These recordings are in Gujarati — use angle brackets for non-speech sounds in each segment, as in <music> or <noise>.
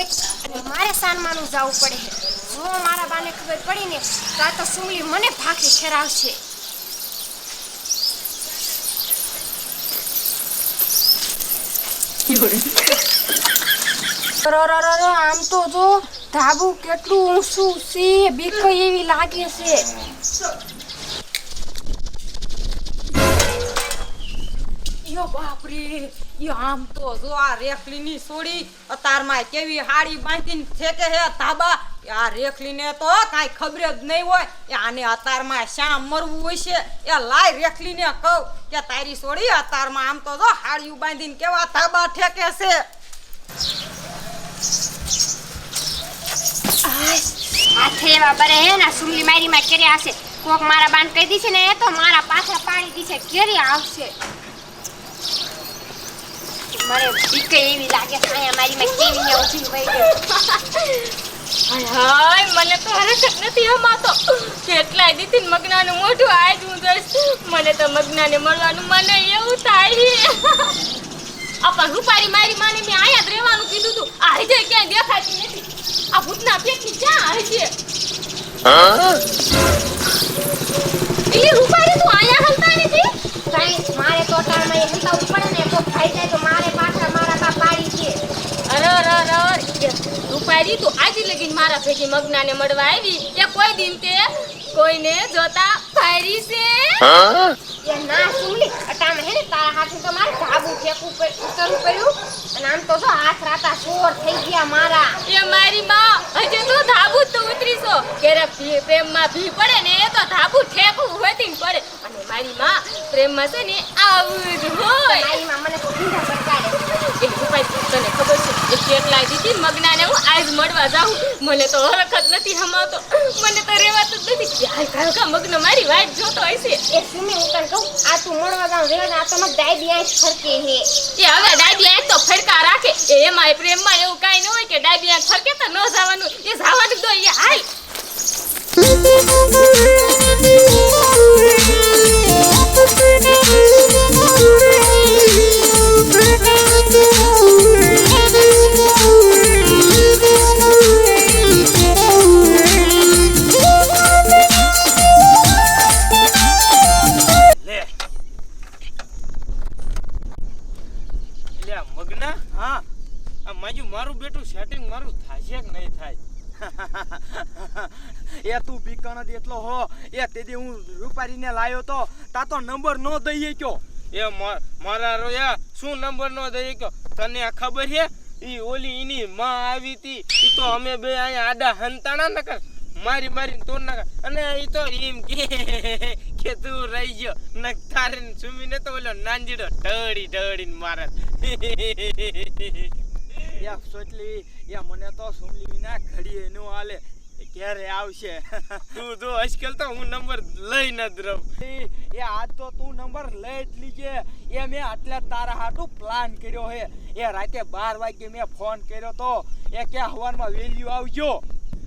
હોય અને મારે સાનમાનું જવું પડે. જો મારા બાને ખબર પડી ને, તો આ તો સુમલી મને ભાખરી ખેરાવશે આમ તો જો, ધાબુ કેટલું ઊંચું છે બીક એવી લાગે છે. યો બાપરે. આમ તો જો આ રેખલીની સોડી અતારમાં કેવી હાડી બાંધીને ફેંકે હે તાબા આ રેખલીને તો કાંઈ ખબર જ નહીં હોય. એ આને અતારમાં શ્યામ મરવું હોય છે. એ લાય રેખલીને કહું કે તારી સોડી અતારમાં આમ તો જો હાડીયું બાંધીને કેવા તાબા ઠેકે છે? હાથે એવા બરે હે ને સુમલી મારી માં કેરે આવશે કોક મારા બાંધ કહી દીશે ને, એ તો મારા પાછા પાણી દીશે, કેરે આવશે. મને બીકે એવી લાગે છે અહીંયા મારી માં કેવી ને ઊભી વઈ ગઈ હાય મને તો હરકત નથી હમાતો કેટલાય દીથી મગનાનું મોઢું આજ હું જોઈશ. મને તો મગનાને મળવાનું મને એવું થાય. આપણ રૂપારી મારી માને મેં આયા જ રહેવાનું કીધું તું. આ હજે ક્યાંય દેખાતી નથી. આ ભૂતના પેટની ક્યાં હજે? એ તું આયા હલતા નથી કાંઈ મારે તો ટાળમાં એ હંતાવું પડે ને કોક થઈ જાય તો મારે પાછા મારા બા પાડી છે અરે અરે અરે અરે. રૂપારી તું આજે લગીન મારા ભેગી મગનાને મળવા આવી એ કોઈ દિન તે કોઈને જોતા ફાયરી છે? એ ના સુમલી અટાણે હે ને તારા હાથે તો મારે ધાબુ ફેંકવું પડ- ઉતરવું પડ્યું. અને આમ તો જો હાથ રાતા સોર થઈ ગયા મારા. એ મારી માં હજે તો ધાબુ તો ઉતરીશો. કેરે પ્રેમમાં ભી પડે ને એ તો ધાબુ ઠેકવું હોતી પડે. અને મારી માં પ્રેમમાં છે ને આવું જ હોય. મારીમાં મને તો ભીંડા ભટકાડે એ રૂપાઈ તને ખબર છે? કેટલાય દીધી મગનાને હું આજ મળવા જાઉં. મને તો હરખત નથી હમાવતો. મને તો રહેવાતું જ નથી. ક્યાં કાલ કા મગ્ન મારી વાત જોતો હશે એ સુમી હું તને કહું આ તું મળવા જાવ રહેવા આ તો મત ડાયબી આંખ ફરકે હે. એ હવે ડાબી આંખ તો ફડકા રાખે. એ એમાં પ્રેમમાં એવું કાંઈ ન હોય કે ડાબી આંખ ફરકે તો ન જવાનું. એ જવાનું તો એ મારું થાશે કે નહીં થાય? <laughs> એ તું બીકણ જ એટલો હો. એ તેથી હું રૂપારીને લાયો તો તા તો નંબર નો દઈએ કયો. એ મારા રોયા શું નંબર નો દઈએ કયો? તને આ ખબર છે? ઈ ઓલી એની માં આવી હતી ઈ તો અમે બે અહીંયા આડા હંતાણા નકર મારી મારીને તોડ નાખા. અને ઈ તો એમ કે <laughs> કે તું રહી ગયો. નખ તારે સુમીને તો ઓલો નાંજીડો ઢળી ઢળીને મારે. <laughs> યા સોટલી યા મને તો સુમલી વિના ઘડી નો હાલે. ક્યારે આવશે? તું જો આજકાલ તો હું નંબર લઈ ન રહું. એ આજ તો તું નંબર લઈ જ લીજે એ મેં આટલા તારા હાટું પ્લાન કર્યો હે એ રાતે બાર વાગે મેં ફોન કર્યો તો એ કે હવારમાં વેલ્યુ આવજો.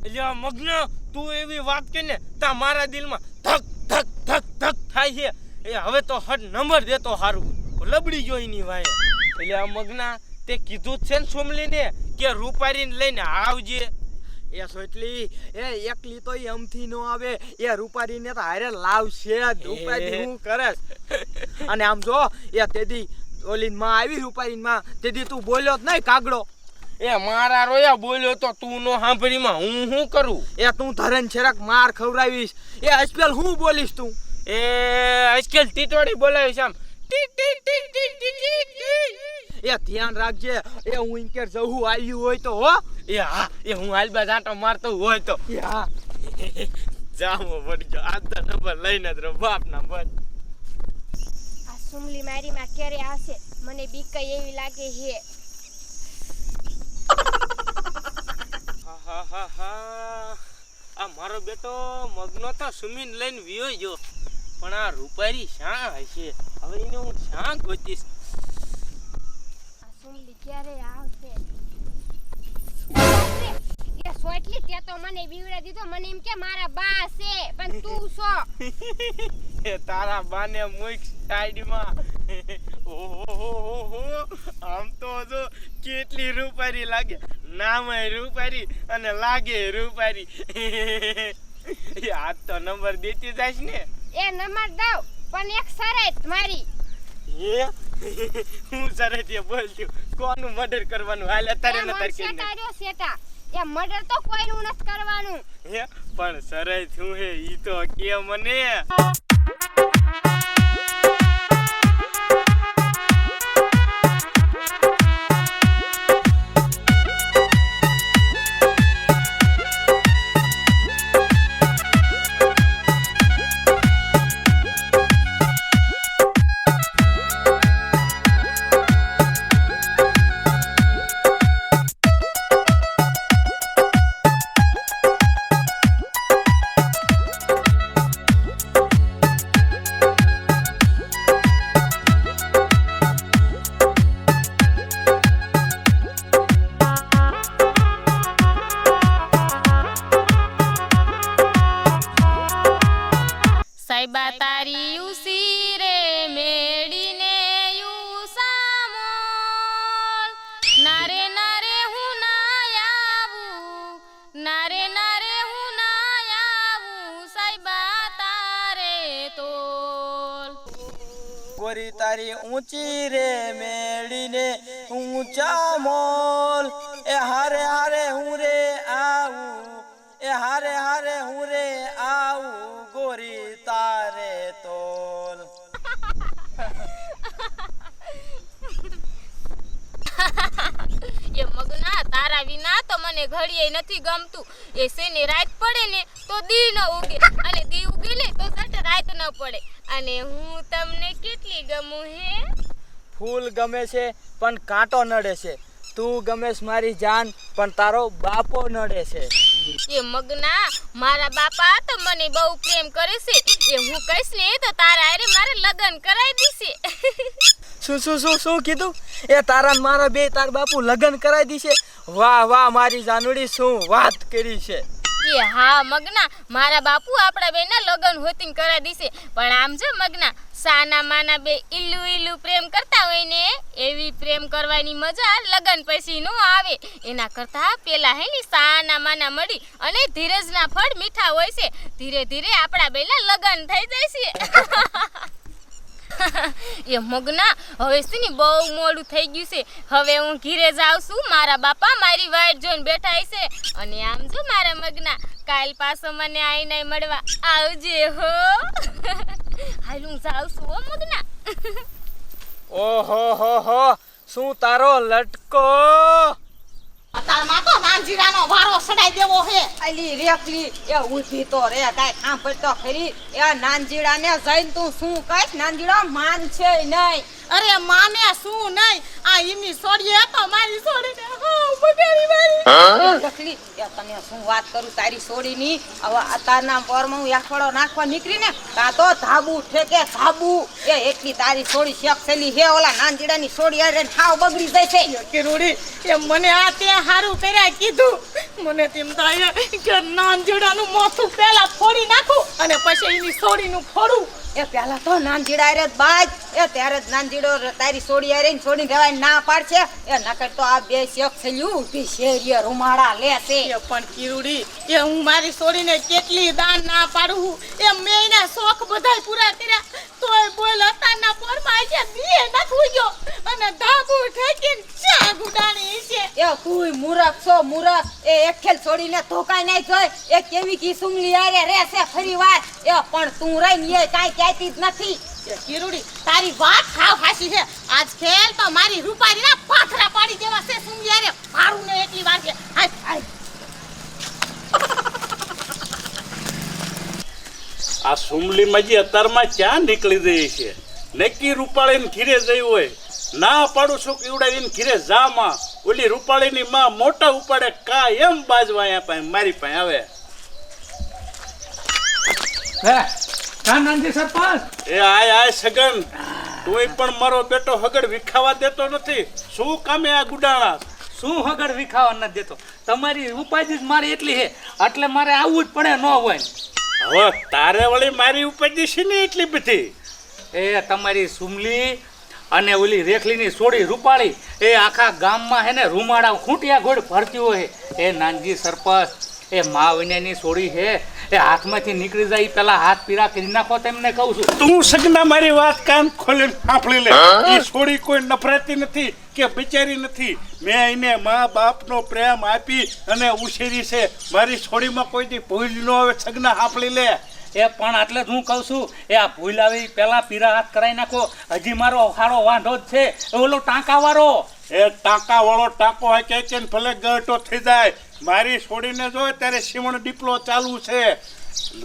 એટલે મગ્ન તું એવી વાત કરીને તા મારા દિલમાં ધક ધક ધક ધક થાય છે. એ હવે તો હટ નંબર દેતો હારું. લબડી જોઈની વાય એટલે મગના તે કીધું છે ને સોમલીને કે રૂપારીને લઈને આવજે. એ સોટલી એ એકલી તો એમથી નો આવે. એ રૂપારીને તો હારે લાવશે રૂપારી હું કરસ? અને આમ જો એ તેદી ઓલીનમાં આવી રૂપારી માં તેદી તું બોલ્યો જ નહીં કાગડો. એ મારા રોયા બોલ્યો તો તું નો સાંભળીમાં. હું શું કરું? એ તું ધરન છેરક માર ખવડાવીશ. એ અજપેલ હું બોલીશ તું? એ અજકેલ ટીટોડી બોલાવીશ આમ. T T T. એ ધ્યાન રાખજે. એ હું ઇન્કેર જવું આવ્યું હોય તો હો. એ હા એ હું હાલબા જાંટો મારતો હોય તો. એ હા. <laughs> જામો પડી ગયો. આ તો નંબર લઈને જ રહો બાપ ના બસ આ સુમલી મારી માં ક્યારે આવશે? મને બીક એવી લાગે હા હા હા હા. આ મારો બેટો મગનો તો સુમીન લઈને વિયો ગયો. પણ આ રૂપારી શા હશે? હવે એને હું શા ગોતીશ. આ ક્યારે આવશે? એ સોટલી તે તો મને બીવડા દીધો. મને એમ કે મારા બા છે પણ તું છો. <laughs> એ તારા બાને મુક સાઈડમાં. <laughs> ઓહો આમ તો જો કેટલી રૂપારી લાગે. નામે રૂપારી અને લાગે રૂપારી. <laughs> આ તો નંબર દેતી જાય ને. એ નંબર દઉં પણ એક શરત મારી. હે? હું સરસ બોલ્યું કોનું મર્ડર કરવાનું? હાલ અત્યારે ને મન તાર શેટા રહ્યો શેટા. એ મર્ડર તો કોઈનું નથી કરવાનું. હે? પણ સરે હું હે ઈ તો કે મને. રે મેળીને ઊંચા મોલ. એ હારે હારે હું રે આવું, એ હારે હારે હું રે આવું, ગોરી તારે તોલ. એ મગના તારા વિના તો મને ઘડીએ નથી ગમતું. એ શેને રાત પડે ને તો દી ન ઉગે, અને દી ઉગે ને તો સટ રાત ન પડે. અને હું તમને કેટલી ગમું હે? ફૂલ ગમે છે પણ કાંટો નડે છે. તું ગમેશ મારી જાન પણ તારો બાપો નડે છે. એ મગના મારા બાપા તો મને બહુ પ્રેમ કરે છે. એ હું કહીશ ને તો તારા હારે મારે લગ્ન કરાવી દીશે. શું શું શું શું કીધું? એ તારા મારા બે તાર બાપુ લગ્ન કરાવી દીશે? વાહ વાહ મારી જાનુડી શું વાત કરી છે. એ હા, મગના, મારા બાપુ આપણા બેના લગ્ન હોતી કરાવી દીશે. પણ આમ જો મગના, સાના માના બે ઈલ્લુ ઈલ્લુ પ્રેમ કરતા હોય ને, એવી પ્રેમ કરવાની મજા લગ્ન પછી નો આવે. એના કરતા પેલા હે ને સાના માના મળી અને ધીરજના ફળ મીઠા હોય છે. ધીરે ધીરે આપણા બેના લગ્ન થઈ જાય છે. <laughs> <laughs> એ મગના હવે શું ને બહુ મોડું થઈ ગયું છે. હવે હું ઘીરે જાઉં છું મારા બાપા મારી વાઈટ જોઈને બેઠા છે અને આમ જો મારા મગના કાલ પાછો મને આઈને મળવા આવજે હો. <laughs> હાલ હું જાઉં છું હો મગના. ઓહો હો હો શું તારો લટકો? તાર તો નાનજીરાનો વારો સડાઈ દેવો હે. અલી રેકલી, એ ઊભી તો રે, કાઈ સાંભળ તો ખરી. એ નાનજીડાને જઈને તું શું કહીશ? નાનજીડા માન છે નહીં. અરે માને શું નહીં? આ ઈની એ તો મારી સોડીને હા બગાડી મારી. લખલી તને શું વાત કરું તારી સોડીની? હવે અત્યારના પોરમાં હું એકડો નાખવા નીકળી ને તા તો ધાબુ ઠેકે ધાબુ. એ એટલી તારી સોડી શેકસેલી હે ઓલા નાનજીડાની સોડી અરે ઠાવ બગડી જાય છે. કિરુડી એ મને આ તે હારું કર્યા કીધું. મને તેમ થાય કે નાનજીડાનું મોથું પહેલા ફોડી નાખું અને પછી એની સોડીનું ફોડું. એ પેલા તો નાનજીડા રે બાજ એ ત્યારે જ નાનજીડો તારી સોડી આરે છોડી રહેવાય ના પાડશે. એ નકર તો આ બે શેખ થયું ઊભી શેરીએ રૂમાડા લેશે એ પણ કિરુડી એ હું મારી સોડીને કેટલી દાન ના પાડું એ મેં શોખ બધાય પૂરા કર્યા. તોય બોલ અતારના પોરમાં આજે બીએ નાખવું ગયો અને ધાબુ ઠેકીને ચા ગુડાણી છે એ તું મૂરખ છો મૂરખ. એ એકખેલ છોડીને ધોકાઈ નહીં જોય. એ કેવી કી સુમલી આરે રહેશે ફરી વાર. એ પણ તું રહી ને કાંઈ કહેતી જ નથી. એ કિરુડી તારી વાત હાવ હાસી છે. આજ ખેલ તો મારી રૂપારીના પાથરા પાડી દેવા છે સુમિયારે મારું ને એટલી વાર છે. હાય હાય. આ સુમલી મજી અત્યારમાં ક્યાં નીકળી ગઈ છે? નક્કી રૂપાળીને ઘીરે જઈ હોય. ના પાડું છું કે ઉડાડીને ઘીરે જા માં. ઓલી રૂપાળીની માં મોટા ઉપાડે કા એમ બાજવા અહીંયા પાસે મારી પાસે આવે. હે કાન નાનજી સરપંચ. એ આય આય સગન. તુંય પણ મારો બેટો હગડ વિખાવા દેતો નથી. શું કામે આ ગુડાણા? શું હગડ વિખાવા નથી દેતો? તમારી ઉપાધિ જ મારી એટલી છે. એટલે મારે આવવું જ પડે ન હોય. હવે તારે વળી મારી ઉપાધિ છે ને એટલી બધી? એ તમારી સુમલી અને ઓલી રેખલીની સોડી રૂપાળી એ આખા ગામમાં હે ને રૂમાડા ખૂંટિયા ગોળ ફરતી હોય. એ નાનજી સરપંચ એ મા વિનયની સોડી છે એ હાથમાંથી નીકળી જાય પેલા હાથ પીરા કરી નાખો તેમને કહું છું. તું સગના મારી વાત કાન ખોલીને સાંભળી લે. એ છોડી કોઈ નફરાતી નથી કે બિચારી નથી. મેં એને મા બાપનો પ્રેમ આપી અને ઉછેરી છે. મારી છોડીમાં કોઈ દી ભૂલ ન આવે સગના સાંભળી લે. એ પણ એટલે જ હું કહું છું એ આ ભૂલ આવી પેલા પીરા હાથ કરાવી નાખો. હજી મારો અખાડો વાંધો જ છે. એ ઓલો ટાંકા વાળો એ ટાંકા વાળો ટાંકો હોય કે ને ભલે ગટો થઈ જાય. મારી છોડીને જો ત્યારે સીવણ ડીપલો ચાલુ છે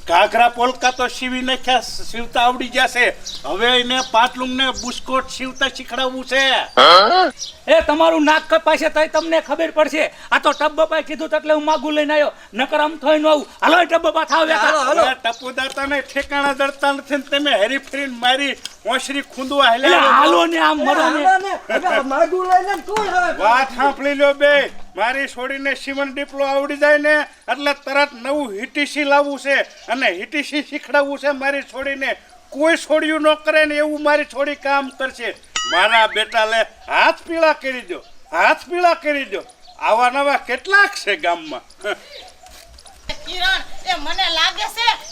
ઘાઘરા પોલકા તો સીવી નાખ્યા સીવતા આવડી જશે. હવે એને પાટલું ને બુસ્કોટ સીવતા શીખડાવવું છે. એ તમારું નાક કપાશે તોય તમને ખબર પડશે. આ તો ટબ્બાએ કીધું એટલે હું માગું લઈને આવ્યો. નકર આમ થઈ ન આવું. હાલો એ ટબ્બા થાવ હાલો, હાલો. હવે ટપુ દાતાને ઠેકાણા દળતા નથી ને તમે હેરી ફેરીને મારી હોંશરી ખૂંદવા હેલે હાલો ને આમ મરો ને. માગું લઈને તું વાત સાંભળી લ્યો બે. મારી છોડીને સીવણ ડીપલો આવડી જાય ને એટલે તરત નવું હિટીસી લાવવું છે. અને હિટીસી શીખડાવવું છે મારી છોડીને. કોઈ છોડ્યું ન કરે ને એવું મારી છોડી કામ કરશે. મારા બેટાને હાથ પીળા કરી દો. હાથ પીળા કરી દો. આવા નવા કેટલાક છે ગામમાં.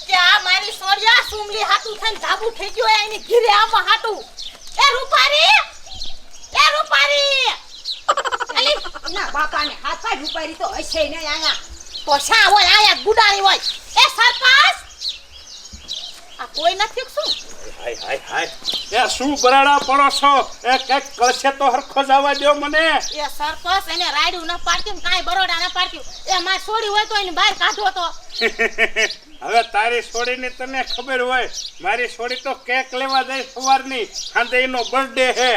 કે આ મારી સોરિયા સુમલી હાટું થઈને ધાબુ થઈ ગયો એની ઘીરે આમાં હાટું. એ રૂપારી! એ રૂપારી! અલી તો હશે નહીં આયા. તો શા હોય, આયા ગુડાણી હોય? સરપંચ! આ કોઈ નથી શું? હાય હાય હાય. એ શું બરાડા પડો છો? એ કંઈક કરશે તો હરખો જવા દો મને. એ સરપંચ એને રાડ્યું ન પાડ્યું કાઈ બરોડા ન પાડ્યું એ માર છોડી હોય તો એને બહાર કાઢો તો. <laughs> હવે તારી છોડીની તને ખબર હોય. મારી છોડી તો કેક લેવા જાય સવારની. સાંજે એનો બર્થડે હે.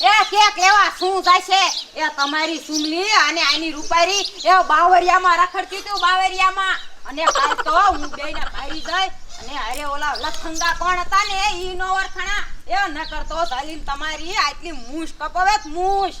એ કેક લેવા શું છે? એ તમારી સુમલી અને આની રૂપારી. એ બાવરિયામાં રખડતી તું બાવરિયામાં અને કાલ તો હું બેયને ભારી જાય અને અરે ઓલા લખંગા કોણ હતા ને ઈ નો વરખણા એ ન કરતો ચાલીને તમારી આટલી મૂશ કપાવે મૂશ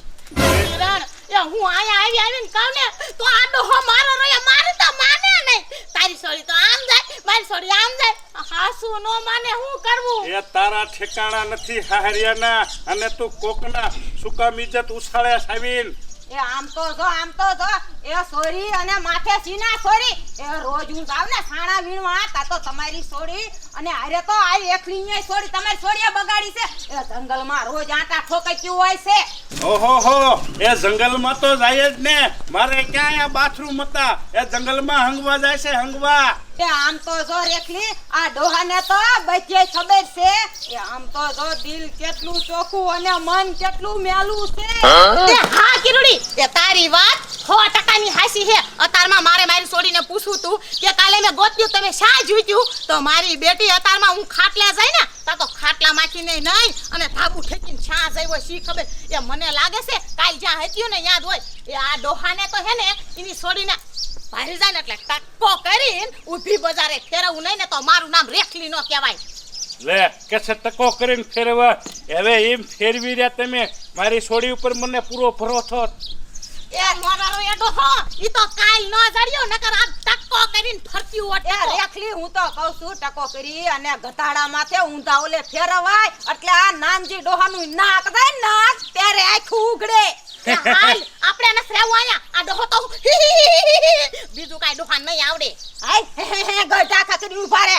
એ હું આયા આવી આવીને કહું ને તો આ ડોહો મારો રહ્યો મારે તો માને નહીં તારી સોરી તો આમ જાય મારી સોરી આમ જાય. હાસુ નો માને હું કરવું? એ તારા ઠેકાણા નથી હારિયાના અને તું કોકના સુકમ ઇજ્જત ઉછાળે આવીન એ આમ તો જો, આમ તો જો. એ સોરી અને માથે સીના સોરી. એ રોજ હું જાવ ને સાણા વીણવા તા તો તમારી સોરી. અને અરે તો આ એકલી સોરી, તમારી સોરીએ બગાડી છે. એ જંગલમાં રોજ આટા ઠોકાચ્યું હોય છે. ઓહો, હો. એ જંગલમાં તો જાય જ ને. મારે ક્યાં આ બાથરૂમ હતા? એ જંગલમાં હંગવા જાય છે, હંગવા. એ આમ તો જો રેખલી આ ડોહાને તો બધે ખબર છે એ આમ તો જો દિલ કેટલું ચોખ્ખું અને મન કેટલું મેલું છે. એ હા કિરુડી. એ તારી વાત સો ટકાની હાસી છે. અતારમાં મારે મારી છોડીને પૂછવું તું કે કાલે મેં ગોત્યું તમે શા જોઈતું તો મારી બેટી અતારમાં હું ખાટલા જાય ને તા તો ખાટલા માંથી નહીં અને ધાબુ ઠેકીને છા જાય શી ખબર? એ મને લાગે છે કાલ જ્યાં હત્યું ને યાદ હોય એ આ ડોહાને તો હે ને એની છોડીને ભારી જાય ને એટલે ટક્કો કરીને ઊભી બજારે ફેરવું નહીં ને તો મારું નામ રેખલી નો કહેવાય. લે કે છે ટકો કરીને ફેરવા હવે એમ ફેરવી રહ્યા તમે. મારી છોડી ઉપર મને પૂરો ભરોસો એ મોરારો એડો હો ઈ તો કાલ ન જડ્યો નકર આ ટકો કરીને ફરતી ઓટ એ રેખલી હું તો કહું છું ટકો કરી અને ગધાડા માથે ઊંધા ઓલે ફેરવાય એટલે આ નાનજી ડોહાનું નાક જાય નાક ત્યારે આખું ઉઘડે. એ હાલ આપણે એને શ્રેવું આયા. આ ડોહો તો બીજું કાઈ દુકાન નહીં આવડે. હાય ગઢા ખાતરી ઊભા રે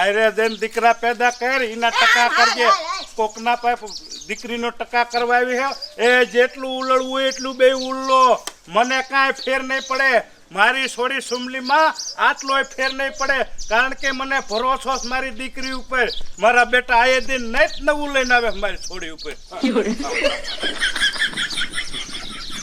આરે દેન દીકરા પેદા કર એના ટકા કરજે. કોકના પાસે દીકરીનો ટકા કરવા આવી હે. એ જેટલું ઉલળવું એટલું બે ઉલ્લો મને કાંઈ ફેર નહીં પડે. મારી છોડી સુમલીમાં આટલોય ફેર નહીં પડે. કારણ કે મને ભરોસો મારી દીકરી ઉપર. મારા બેટા આયે દિન નહીં જ નવું લઈને આવે મારી છોડી ઉપર.